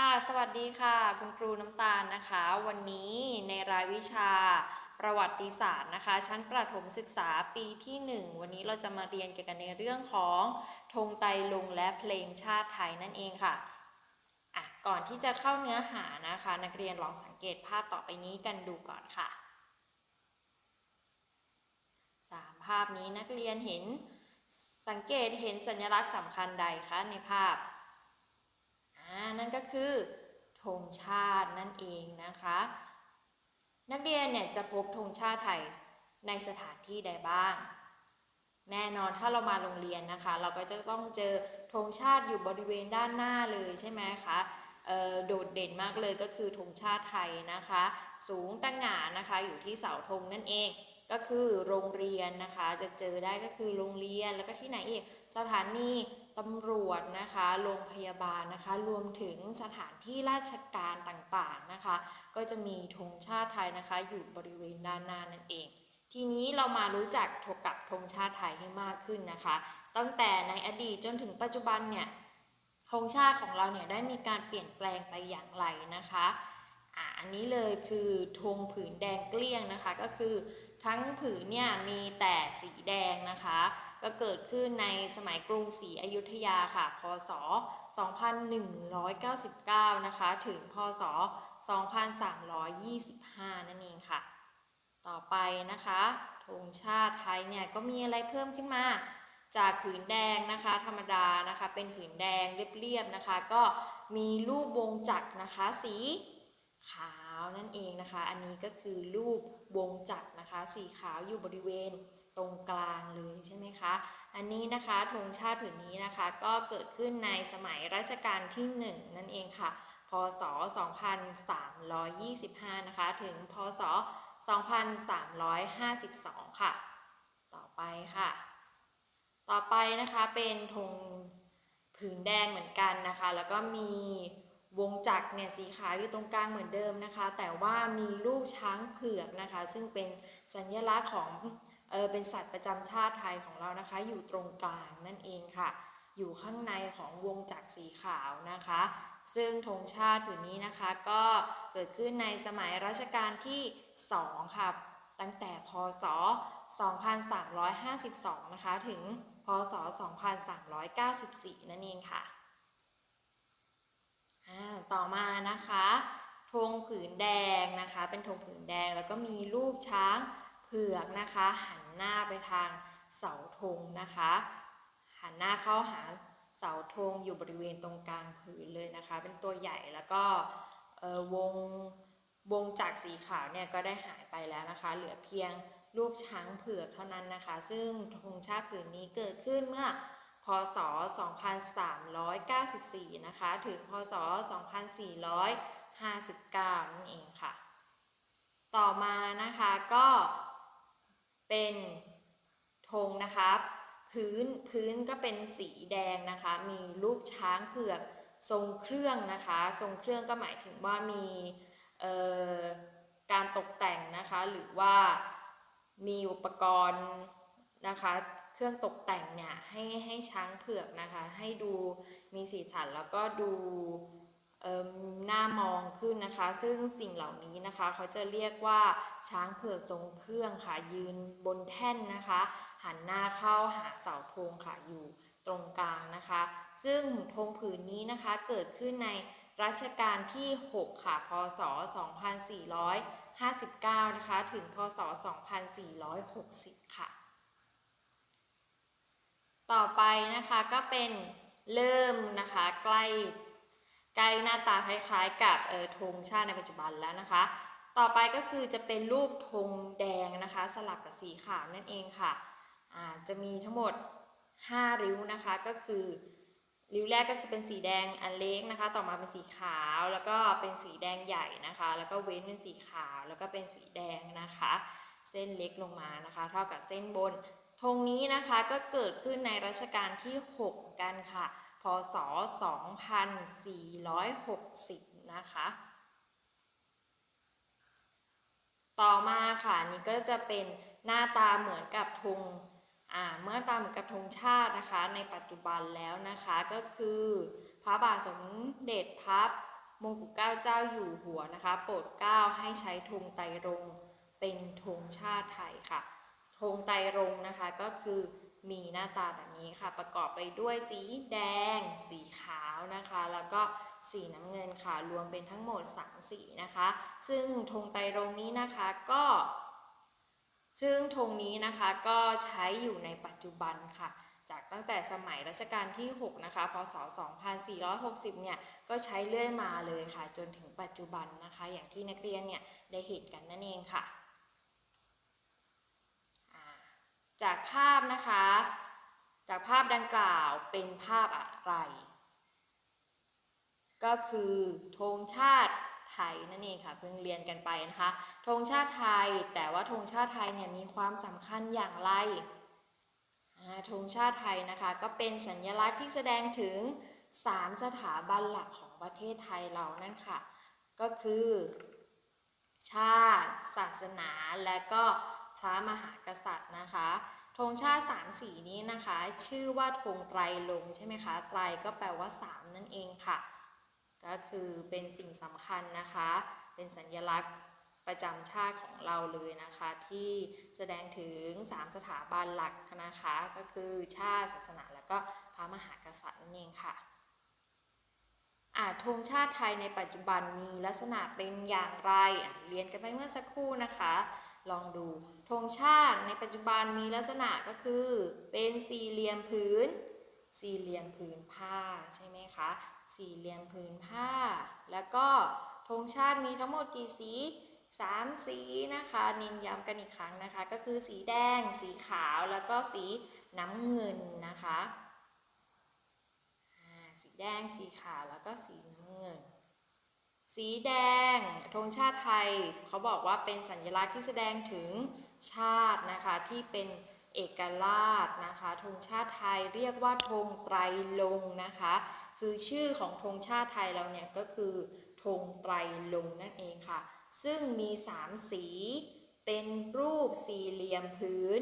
ค่ะ สวัสดีค่ะ คุณครูน้ำตาลนะคะ วันนี้ในรายวิชาประวัติศาสตร์นะคะ ชั้นประถมศึกษาปีที่ 1 วันนี้เราจะมาเรียนเกี่ยวกับในเรื่องของธงไตรลงและเพลงชาติไทยนั่นเองค่ะอะ ก่อนที่จะเข้าเนื้อหานะคะ นักเรียนลองสังเกตภาพต่อไปนี้กันดูก่อนค่ะสามภาพนี้นักเรียนเห็นสังเกตเห็นสัญลักษณ์สำคัญใดคะในภาพ นั่นก็คือธงชาตินั่นเองนะคะ นักเรียนเนี่ยจะพบธงชาติไทยในสถานที่ใดบ้าง แน่นอนถ้าเรามาโรงเรียนนะคะ เราก็จะต้องเจอธงชาติอยู่บริเวณด้านหน้าเลยใช่ไหมคะโดดเด่นมากเลยก็คือธงชาติไทยนะคะ สูงตั้งหงานะคะอยู่ที่เสาธงนั่นเอง ก็คือโรงเรียนนะคะ จะเจอได้ก็คือโรงเรียนแล้วก็ที่ไหนอีกสถานีตำรวจนะคะโรงพยาบาลนะคะ รวมถึงสถานที่ราชการต่างๆนะคะ ก็จะมีธงชาติไทยนะคะ อยู่บริเวณด้านหน้านั่นเอง ทีนี้เรามารู้จักกับธงชาติไทยให้มากขึ้นนะคะ ตั้งแต่ในอดีตจนถึงปัจจุบันเนี่ยธงชาติของเราเนี่ยได้มีการเปลี่ยนแปลงไปอย่างไรนะคะอ่าอันนี้เลยคือธงผืนแดงเกลี้ยงนะคะ ก็คือ ทั้งผืนเนี่ยมีแต่สีแดงนะคะ ก็เกิดขึ้นในสมัยกรุงศรีอยุธยาค่ะ พศ 2199 นะคะ ถึง พศ 2325 นั่นเองค่ะ ต่อไปนะคะธงชาติไทยเนี่ยก็มีอะไรเพิ่มขึ้นมา จากผืนแดงนะคะ ธรรมดานะคะ เป็นผืนแดงเรียบๆนะคะ ก็มีรูปวงจักรนะคะ สีขาว นั่นเองนะคะ อันนี้ก็คือรูปวงจักรนะคะ สีขาวอยู่บริเวณตรงกลางเลยใช่ไหมคะ อันนี้นะคะธงชาติผืนนี้นะคะก็เกิดขึ้นในสมัยรัชกาลที่ 1 นั่นเองค่ะ พศ 2325 นะคะ ถึง พศ 2352 ค่ะ ต่อไปค่ะ ต่อไปนะคะเป็นธงผืนแดงเหมือนกันนะคะ แล้วก็มี วงจักรเนี่ยสีขาวอยู่ตรงกลางเหมือนเดิมนะคะ แต่ว่ามีรูปช้างเผือกนะคะ ซึ่งเป็นสัญลักษณ์ของเออเป็นสัตว์ประจำชาติไทยของเรานะคะ อยู่ตรงกลางนั่นเองค่ะ อยู่ข้างในของวงจักรสีขาวนะคะ ซึ่งธงชาติผืนนี้นะคะ ก็เกิดขึ้นในสมัยรัชกาลที่ 2 ค่ะ ตั้งแต่พศ 2352 นะคะ ถึงพศ 2394 นั่นเองค่ะ ต่อมา นะคะธงผืนแดงนะคะ เป็นธงผืนแดงแล้วก็มีรูปช้างเผือกนะคะ หันหน้าไปทางเสาธงนะคะ หันหน้าเข้าหาเสาธงอยู่บริเวณตรงกลางผืนเลยนะคะ เป็นตัวใหญ่แล้วก็วงวงจักรสีขาวเนี่ยก็ได้หายไปแล้วนะคะ เหลือเพียงรูปช้างเผือกเท่านั้นนะคะ ซึ่งธงชาติผืนนี้เกิดขึ้นเมื่อ พศ 2394 นะคะ ถึง พศ 2459 นั่นเองค่ะ ต่อมานะคะก็เป็นธงนะคะพื้นพื้นก็เป็นสีแดงนะคะ มีรูปช้างเผือกทรงเครื่องนะคะ ทรงเครื่องก็หมายถึงว่ามีการตกแต่งนะคะ หรือว่ามีอุปกรณ์นะคะ เครื่องตกแต่งเนี่ยให้ให้ช้างเผือกนะคะ ให้ดูมีสีสันแล้วก็ดูหน้ามองขึ้นนะคะ ซึ่งสิ่งเหล่านี้นะคะเขาจะเรียกว่าช้างเผือกทรงเครื่องค่ะยืนบนแท่นนะคะ หันหน้าเข้าหาเสาธงค่ะอยู่ตรงกลางนะคะ ซึ่งธงผืนนี้นะคะเกิดขึ้นในรัชกาลที่ 6 ค่ะ พศ 2459 นะคะ ถึง พศ 2460 ค่ะ ต่อไปนะคะก็เป็นเริ่มนะคะใกล้ใกล้หน้าตาคล้ายๆ กับเออธงชาติในปัจจุบันแล้วนะคะ ต่อไปก็คือจะเป็นรูปธงแดงนะคะ สลับกับสีขาวนั่นเองค่ะาจะมีทั้งหมด 5 ริ้วนะคะก็คือริ้วแรกก็คือเป็นสีแดงอันเล็กนะคะ ต่อมาเป็นสีขาวแล้วก็เป็นสีแดงใหญ่นะคะ แล้วก็เว้นเป็นสีขาวแล้วก็เป็นสีแดงนะคะ เส้นเล็กลงมานะคะ เท่ากับเส้นบน ธงนี้นะคะก็เกิดขึ้นในรัชกาลที่ 6 กันค่ะ พศ 2460 นะคะ ต่อมาค่ะนี่ก็จะเป็นหน้าตาเหมือนกับธงเมื่อตามเหมือนกับธงชาตินะคะในปัจจุบันแล้วนะคะก็คือพระบาทสมเด็จพระมงกุฎเกล้าเจ้าอยู่หัวนะคะ โปรดเกล้าให้ใช้ธงไตรรงเป็นธงชาติไทยค่ะ ธงไตรรงนะคะก็คือมีหน้าตาแบบนี้ค่ะ ประกอบไปด้วยสีแดง สีขาวนะคะ แล้วก็สีน้ำเงินค่ะ รวมเป็นทั้งหมด3สีนะคะ ซึ่งธงไตรรงนี้นะคะก็ ซึ่งธงนี้นะคะก็ใช้อยู่ในปัจจุบันค่ะ จากตั้งแต่สมัยรัชกาลที่ 6 นะคะ พศ 2460 เนี่ย ก็ใช้เรื่อยมาเลยค่ะ จนถึงปัจจุบันนะคะ อย่างที่นักเรียนเนี่ยได้เห็นกันนั่นเองค่ะอ่า จากภาพนะคะ จากภาพดังกล่าวเป็นภาพอะไร ก็คือธงชาติไทยนั่นเองค่ะเพิ่งเรียนกันไปนะคะธงชาติไทย แต่ว่าธงชาติไทยเนี่ยมีความสำคัญอย่างไรธงชาติไทยนะคะก็เป็นสัญลักษณ์ที่แสดงถึง 3 สถาบันหลักของประเทศไทยเรานั่นค่ะ ก็คือ ชาติ ศาสนาและก็ ระมหากษัตริย์นะคะธงชาติสามสีนี้นะคะ ชื่อว่าธงไตรลงใช่ไหมคะไตรก็แปลว่า 3 นั่นเองค่ะ ก็คือเป็นสิ่งสำคัญนะคะ เป็นสัญลักษณ์ประจำชาติของเราเลยนะคะ ที่แสดงถึง 3 สถาบันหลักนะคะ ก็คือชาติศาสนาและก็พระมหากษัตริย์นั่นเองค่ะอาธงชาติไทยในปัจจุบันมีลักษณะเป็นอย่างไร เรียนกันไปเมื่อสักครู่นะคะ ลองดูธงชาติในปัจจุบันมีลักษณะก็คือเป็นสี่เหลี่ยมผืน สี่เหลี่ยมผืนผ้าใช่ไหมคะสี่เหลี่ยมผืนผ้า แล้วก็ธงชาติมีทั้งหมดกี่สีสามสีนะคะเน้นย้ำกันอีกครั้งนะคะ ก็คือสีแดง สีขาวแล้วก็สีน้ำเงินนะคะสีแดงสีขาวแล้วก็สีน้ำเงิน สีแดงธงชาติไทย เขาบอกว่าเป็นสัญลักษณ์ที่แสดงถึงชาตินะคะที่เป็นเอกราชนะคะธงชาติไทยเรียกว่าธงไตรลงค์นะคะ คือชื่อของธงชาติไทยเราเนี่ยก็คือธงไตรลงค์นั่นเองค่ะ ซึ่งมีสามสีเป็นรูปสี่เหลี่ยมผืน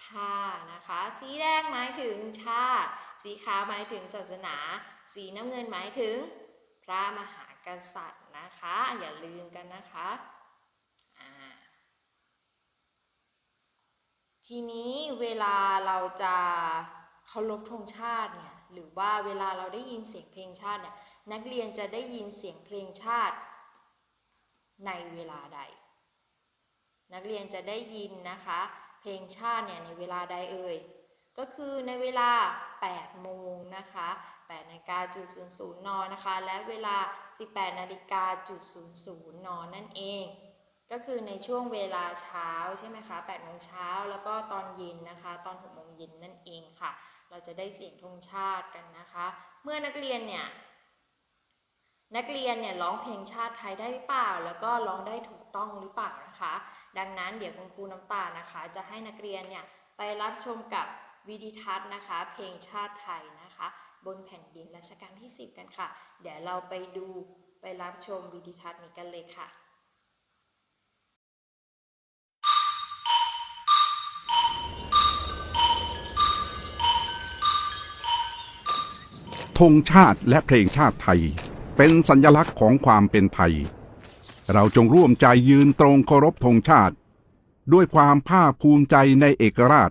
ผ้านะคะ สีแดงหมายถึงชาติ สีขาวหมายถึงศาสนา สีน้ำเงินหมายถึงพระมหากษัตริย์ นะคะ อย่าลืมกันนะคะทีนี้เวลาเราจะเคารพธงชาติเนี่ยหรือว่าเวลาเราได้ยินเสียงเพลงชาติเนี่ยนักเรียนจะได้ยินเสียงเพลงชาติ ในเวลาใด นักเรียนจะได้ยินนะคะ เพลงชาติเนี่ยในเวลาใดเอ่ยก็คือในเวลา 8 โมงนะคะ8นาฬิกาจุด00นนะคะ และเวลา 18นาฬิกาจุด00นนั่นเอง ก็คือในช่วงเวลาเช้าใช่ไหมคะ8โมงเช้าแล้วก็ตอนเย็นนะคะ ตอน6โมงเย็นนั่นเองค่ะ เราจะได้เสียงธงชาติกันนะคะ เมื่อนักเรียนเนี่ยนักเรียนเนี่ยร้องเพลงชาติไทยได้หรือเปล่า แล้วก็ร้องได้ถูกต้องหรือเปล่านะคะ ดังนั้นเดี๋ยวคุณครูน้ำตานะคะ จะให้นักเรียนเนี่ยไปรับชมกับ วิดีทัศน์นะคะ เพลงชาติไทยนะคะ บนแผ่นดินรัชกาลที่ 10 กันค่ะ เดี๋ยวเราไปดูไปรับชมวิดีทัศน์นี้กันเลยค่ะธงชาติและเพลงชาติไทย เป็นสัญลักษณ์ของความเป็นไทย เราจงร่วมใจยืนตรงเคารพธงชาติ ด้วยความภาคภูมิใจในเอกราช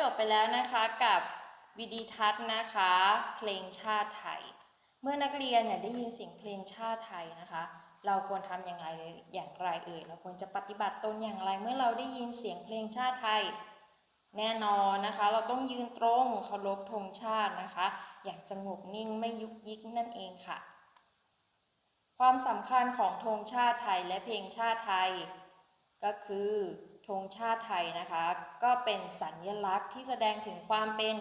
จบไปแล้วนะคะกับวิดีทัศน์นะคะ เพลงชาติไทย เมื่อนักเรียนเนี่ยได้ยินเสียงเพลงชาติไทยนะคะ เราควรทำอย่างไรอย่างไรเอ่ยเราควรจะปฏิบัติตนอย่างไรเมื่อเราได้ยินเสียงเพลงชาติไทย แน่นอนนะคะ เราต้องยืนตรงเคารพธงชาตินะคะ อย่างสงบนิ่งไม่ยุกยิกนั่นเองค่ะ ความสำคัญของธงชาติไทยและเพลงชาติไทย ก็คือธงชาติไทยนะคะ ก็เป็นสัญลักษณ์ที่แสดงถึงความเป็น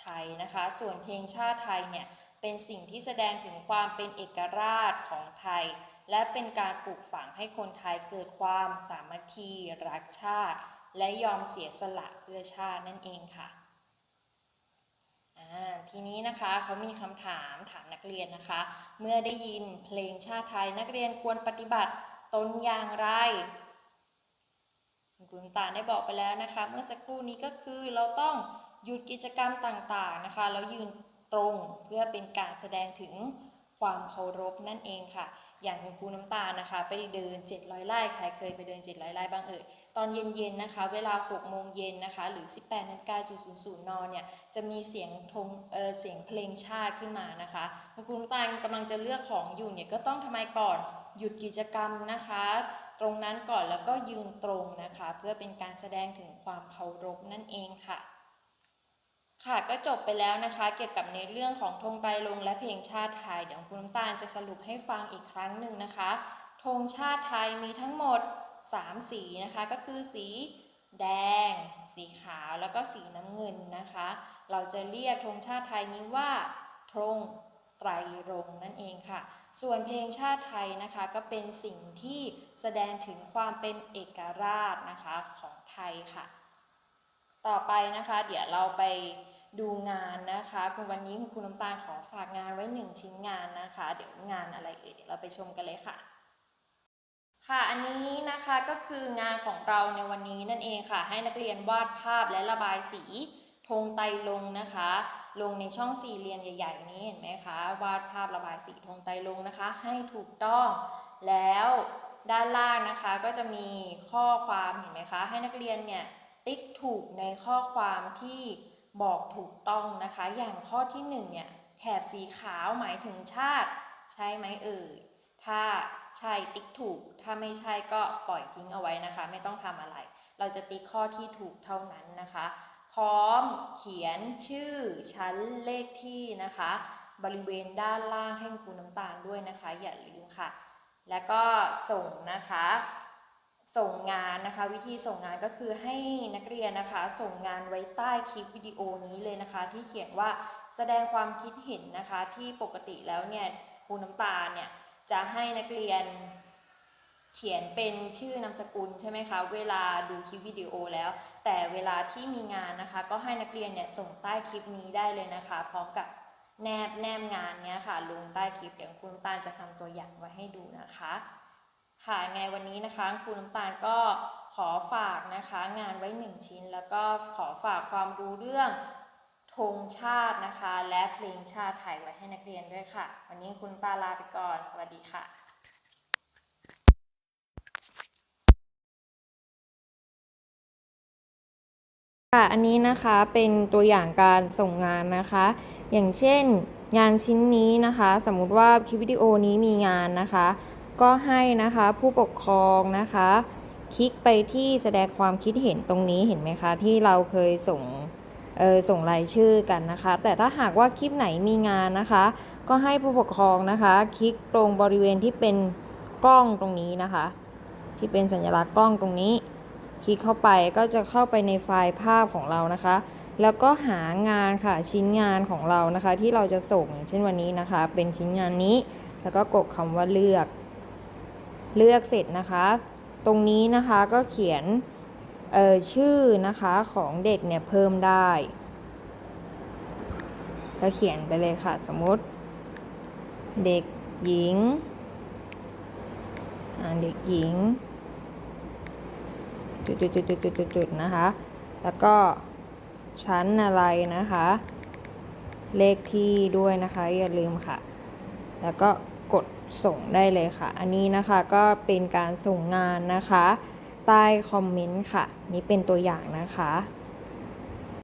ไทยนะคะ ส่วนเพลงชาติไทยเนี่ยเป็นสิ่งที่แสดงถึงความเป็นเอกราชของไทย และเป็นการปลูกฝังให้คนไทยเกิดความสามัคคีรักชาติ และยอมเสียสละเพื่อชาตินั่นเองค่ะทีนี้นะคะเขามีคำถามถามนักเรียนนะคะ เมื่อได้ยินเพลงชาติไทยนักเรียนควรปฏิบัติตนอย่างไร คุณน้ำตาได้บอกไปแล้วนะคะ เมื่อสักครู่นี้ก็คือเราต้องหยุดกิจกรรมต่างๆนะคะ แล้วยืนตรงเพื่อเป็นการแสดงถึงความเคารพนั่นเองค่ะ อย่างคุณครูน้ำตาลนะคะ ไปเดิน 700ไร่ใครเคยไปเดิน 700ไร่บ้างเอ่ยตอนเย็นๆนะคะ เวลา 6 โมงเย็นนะคะ หรือ 18นาฬิกาจุดศูนย์นเนี่ย จะมีเสียงธงเออเสียงเพลงชาติขึ้นมานะคะคุณครูน้ำตาลกำลังจะเลือกของอยู่เนี่ยก็ต้องทำไมก่อนหยุดกิจกรรมนะคะ ตรงนั้นก่อนแล้วก็ยืนตรงนะคะ เพื่อเป็นการแสดงถึงความเคารพนั่นเองค่ะ ค่ะก็จบไปแล้วนะคะ เกี่ยวกับในเรื่องของธงไตรรงและเพลงชาติไทยเดี๋ยวคุณน้ำตาลจะสรุปให้ฟังอีกครั้งหนึ่งนะคะธงชาติไทยมีทั้งหมด 3 สีนะคะก็คือสีแดง สีขาวแล้วก็สีน้ำเงินนะคะ เราจะเรียกธงชาติไทยนี้ว่าธง ไตรรงนั่นเองค่ะ ส่วนเพลงชาติไทยนะคะก็เป็นสิ่งที่แสดงถึงความเป็นเอกราชนะคะของไทยค่ะ ต่อไปนะคะเดี๋ยวเราไปดูงานนะคะคุณวันนี้คุณครูน้ำตาลขอฝากงานไว้หนึ่งชิ้นงานนะคะ เดี๋ยวงานอะไรเอ่ยเดี๋ยวเราไปชมกันเลยค่ะ ค่ะอันนี้นะคะก็คืองานของเราในวันนี้นั่นเองค่ะ ให้นักเรียนวาดภาพและระบายสี ธงไตรรงนะคะ ลงในช่องสี่เหลี่ยมใหญ่ๆนี้เห็นไหมคะวาดภาพระบายสีธงไตรรงนะคะ ให้ถูกต้อง แล้วด้านล่างนะคะก็จะมีข้อความเห็นไหมคะ ให้นักเรียนเนี่ยติ๊กถูกในข้อความที่บอกถูกต้องนะคะ อย่างข้อที่หนึ่งเนี่ยแถบสีขาวหมายถึงชาติ ใช่ไหมเอ่ยถ้าใช่ติ๊กถูก ถ้าไม่ใช่ก็ปล่อยทิ้งเอาไว้นะคะ ไม่ต้องทำอะไร เราจะติ๊กข้อที่ถูกเท่านั้นนะคะ พร้อมเขียนชื่อชั้นเลขที่นะคะ บริเวณด้านล่างให้คุณครูน้ำตาลด้วยนะคะ อย่าลืมค่ะ แล้วก็ส่งนะคะ ส่งงานนะคะ วิธีส่งงานก็คือให้นักเรียนนะคะ ส่งงานไว้ใต้คลิปวิดีโอนี้เลยนะคะ ที่เขียนว่าแสดงความคิดเห็นนะคะ ที่ปกติแล้วเนี่ยครูน้ำตาลเนี่ยจะให้นักเรียน เขียนเป็นชื่อนามสกุลใช่ไหมคะเวลาดูคลิปวิดีโอแล้ว แต่เวลาที่มีงานนะคะ ก็ให้นักเรียนเนี่ยส่งใต้คลิปนี้ได้เลยนะคะ พร้อมกับแนบแนมงานเนี้ยค่ะลงใต้คลิปเดี๋ยวคุณน้ำตาลจะทำตัวอย่างไว้ให้ดูนะคะ ค่ะไงวันนี้นะคะครูน้ำตาลก็ขอฝากนะคะงานไว้หนึ่งชิ้น แล้วก็ขอฝากความรู้เรื่องธงชาตินะคะ และเพลงชาติไทยไว้ให้นักเรียนด้วยค่ะ วันนี้คุณตาลาไปก่อน สวัสดีค่ะ ค่ะอันนี้นะคะเป็นตัวอย่างการส่งงานนะคะ อย่างเช่น งานชิ้นนี้นะคะ สมมุติว่าคลิปวิดีโอนี้มีงานนะคะ ก็ให้นะคะผู้ปกครองนะคะ คลิกไปที่แสดงความคิดเห็นตรงนี้เห็นไหมคะ ที่เราเคยส่งเออส่งรายชื่อกันนะคะ แต่ถ้าหากว่าคลิปไหนมีงานนะคะ ก็ให้ผู้ปกครองนะคะ คลิกตรงบริเวณที่เป็นกล้องตรงนี้นะคะ ที่เป็นสัญลักษณ์กล้องตรงนี้ คลิกเข้าไปก็จะเข้าไปในไฟล์ภาพของเรานะคะ แล้วก็หางานค่ะชิ้นงานของเรานะคะ ที่เราจะส่งเช่นวันนี้นะคะ เป็นชิ้นงานนี้ แล้วก็กดคำว่าเลือก เลือกเสร็จนะคะ ตรงนี้นะคะก็เขียนเอ่อชื่อนะคะของเด็กเนี่ยเพิ่มได้ก็เขียนไปเลยค่ะ สมมติ เด็กหญิงอ่าเด็กหญิง จุดๆๆๆๆๆนะคะ แล้วก็ชั้นอะไรนะคะ เลขที่ด้วยนะคะอย่าลืมค่ะ แล้วก็กดส่งได้เลยค่ะ อันนี้นะคะก็เป็นการส่งงานนะคะ ใต้คอมเมนต์ค่ะ นี่เป็นตัวอย่างนะคะ